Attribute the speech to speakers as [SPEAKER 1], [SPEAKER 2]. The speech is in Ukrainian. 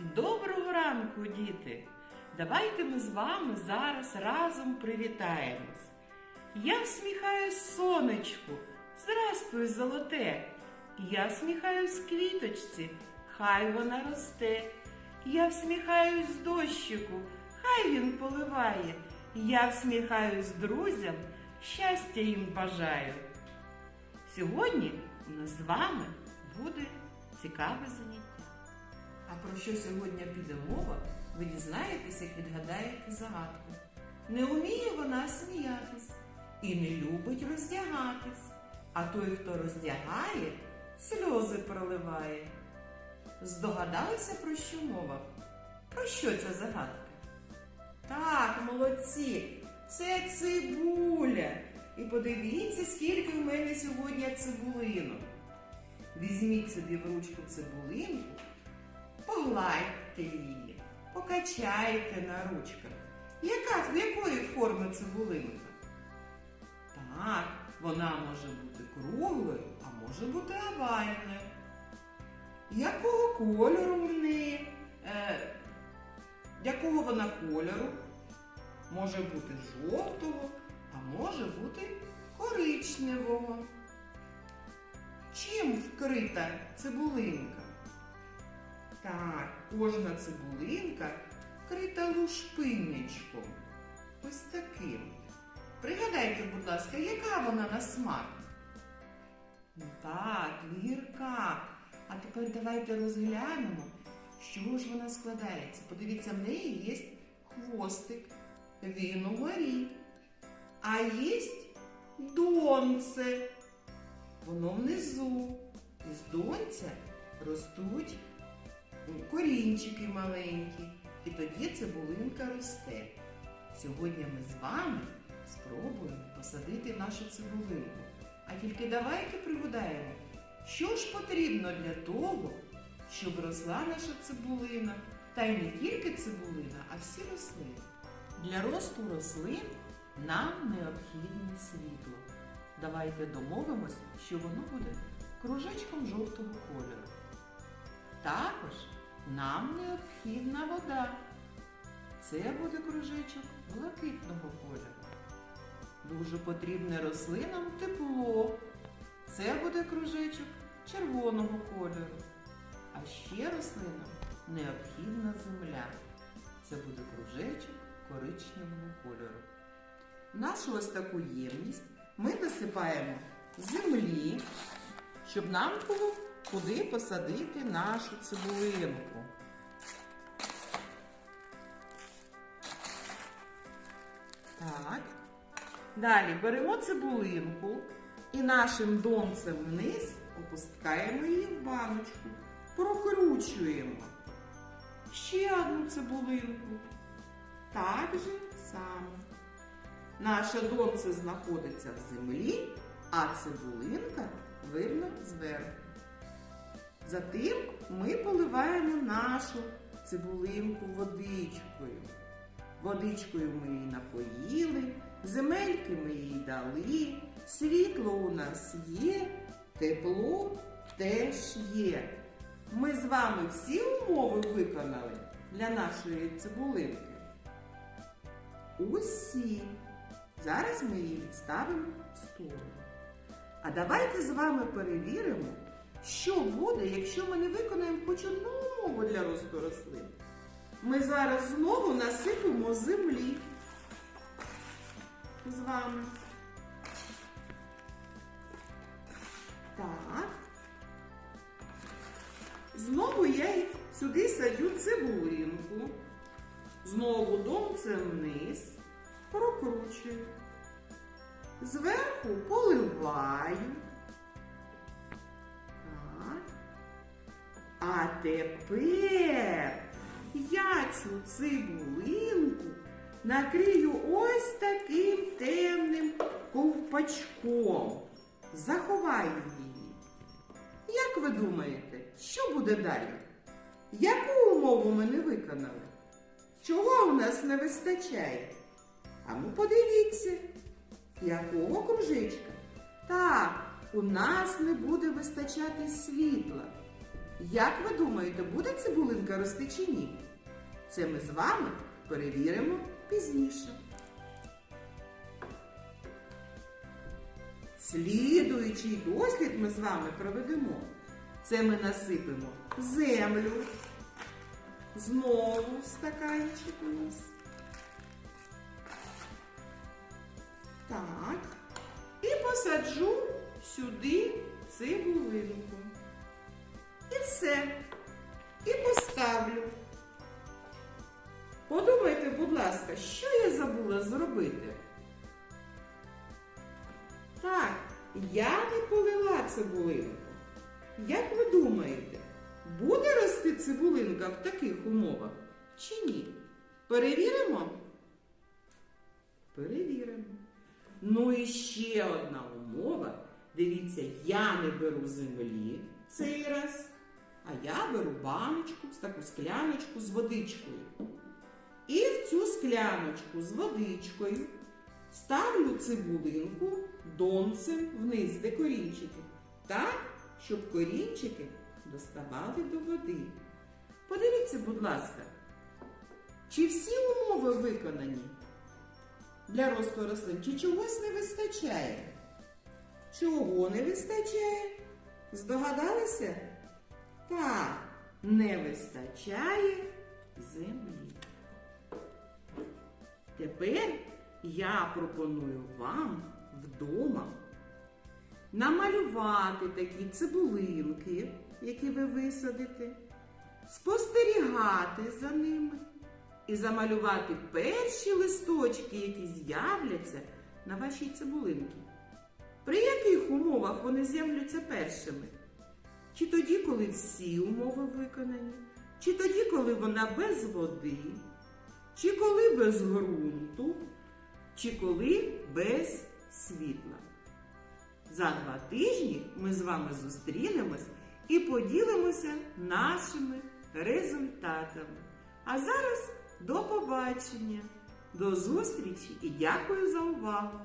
[SPEAKER 1] Доброго ранку, діти! Давайте ми з вами зараз разом привітаємось. Я всміхаюсь сонечку, здрастуй, золоте. Я всміхаюсь квіточці, хай вона росте. Я всміхаюсь дощику, хай він поливає. Я всміхаюсь друзям, щастя їм бажаю. Сьогодні у нас з вами буде цікаве заняття. А про що сьогодні піде мова, ви дізнаєтесь, як відгадаєте загадку. Не вміє вона сміятись і не любить роздягатись. А той, хто роздягає, сльози проливає. Здогадалися, про що мова? Про що ця загадка? Так, молодці, це цибуля. І подивіться, скільки в мене сьогодні цибулинок. Візьміть собі в ручку цибулинку, погладьте її, покачайте на ручках. Яка, якої форми цибулинка? Так, вона може бути круглою, а може бути овальною. Якого кольору в неї? Е, якого вона кольору? Може бути жовтого, а може бути коричневого. Чим вкрита цибулинка? Так, кожна цибулинка вкрита лушпинничком. Ось таким. Пригадайте, будь ласка, яка вона на смак? Так, гірка. А тепер давайте розглянемо, чого ж вона складається. Подивіться, в неї є хвостик, він угорі. А є донце, воно внизу. Із донця ростуть корінчики маленькі. І тоді цибулинка росте. Сьогодні ми з вами спробуємо посадити нашу цибулинку. А тільки давайте пригадаємо, що ж потрібно для того, щоб росла наша цибулина. Та й не тільки цибулина, а всі рослини. Для росту рослин нам необхідне світло. Давайте домовимось, що воно буде кружечком жовтого кольору. Також нам необхідна вода. Це буде кружечок блакитного кольору. Дуже потрібне рослинам тепло. Це буде кружечок червоного кольору. А ще рослинам необхідна земля. Це буде кружечок коричневого кольору. Нашу ось таку ємність ми насипаємо землі, щоб нам було куди посадити нашу цибулинку. Так. Далі беремо цибулинку і нашим донцем вниз опускаємо її в баночку. Прокручуємо. Ще одну цибулинку. Так же само. Наше донце знаходиться в землі, а цибулинка видно зверху. Затим ми поливаємо нашу цибулинку водичкою. Водичкою ми її напоїли, земельки ми їй дали, світло у нас є, тепло теж є. Ми з вами всі умови виконали для нашої цибулинки. Усі. Зараз ми її відставимо в сторону. А давайте з вами перевіримо, що буде, якщо ми не виконаємо хоч одну умову для росту рослин. Ми зараз знову насипемо землі з вами. Так. Знову я сюди садю цибулинку. Знову донцем вниз. Прокручую. Зверху поливаю. А тепер я цю цибулинку накрию ось таким темним ковпачком. Заховаю її. Як ви думаєте, що буде далі? Яку умову ми не виконали? Чого у нас не вистачає? А ну подивіться, якого кружечка? Так, у нас не буде вистачати світла. Як ви думаєте, буде цибулинка рости чи ні? Це ми з вами перевіримо пізніше. Слідуючий дослід ми з вами проведемо. Це ми насипемо землю. Знову стаканчик у нас. Так. І посаджу сюди цибулинку. І все. І поставлю. Подумайте, будь ласка, що я забула зробити? Так, я не полила цибулинку. Як ви думаєте, буде рости цибулинка в таких умовах чи ні? Перевіримо? Перевіримо. Ну і ще одна умова. Дивіться, я не беру землі цей раз, а я беру баночку, таку скляночку з водичкою. І в цю скляночку з водичкою ставлю цибулинку донцем вниз, де корінчики, так, щоб корінчики доставали до води. Подивіться, будь ласка, чи всі умови виконані для росту рослин, чи чогось не вистачає? Чого не вистачає? Здогадалися? Так, не вистачає землі. Тепер я пропоную вам вдома намалювати такі цибулинки, які ви висадите, спостерігати за ними і замалювати перші листочки, які з'являться на вашій цибулинці. При яких умовах вони з'являться першими? Чи тоді, коли всі умови виконані, чи тоді, коли вона без води, чи коли без ґрунту, чи коли без світла. За два тижні ми з вами зустрінемось і поділимося нашими результатами. А зараз до побачення, до зустрічі і дякую за увагу!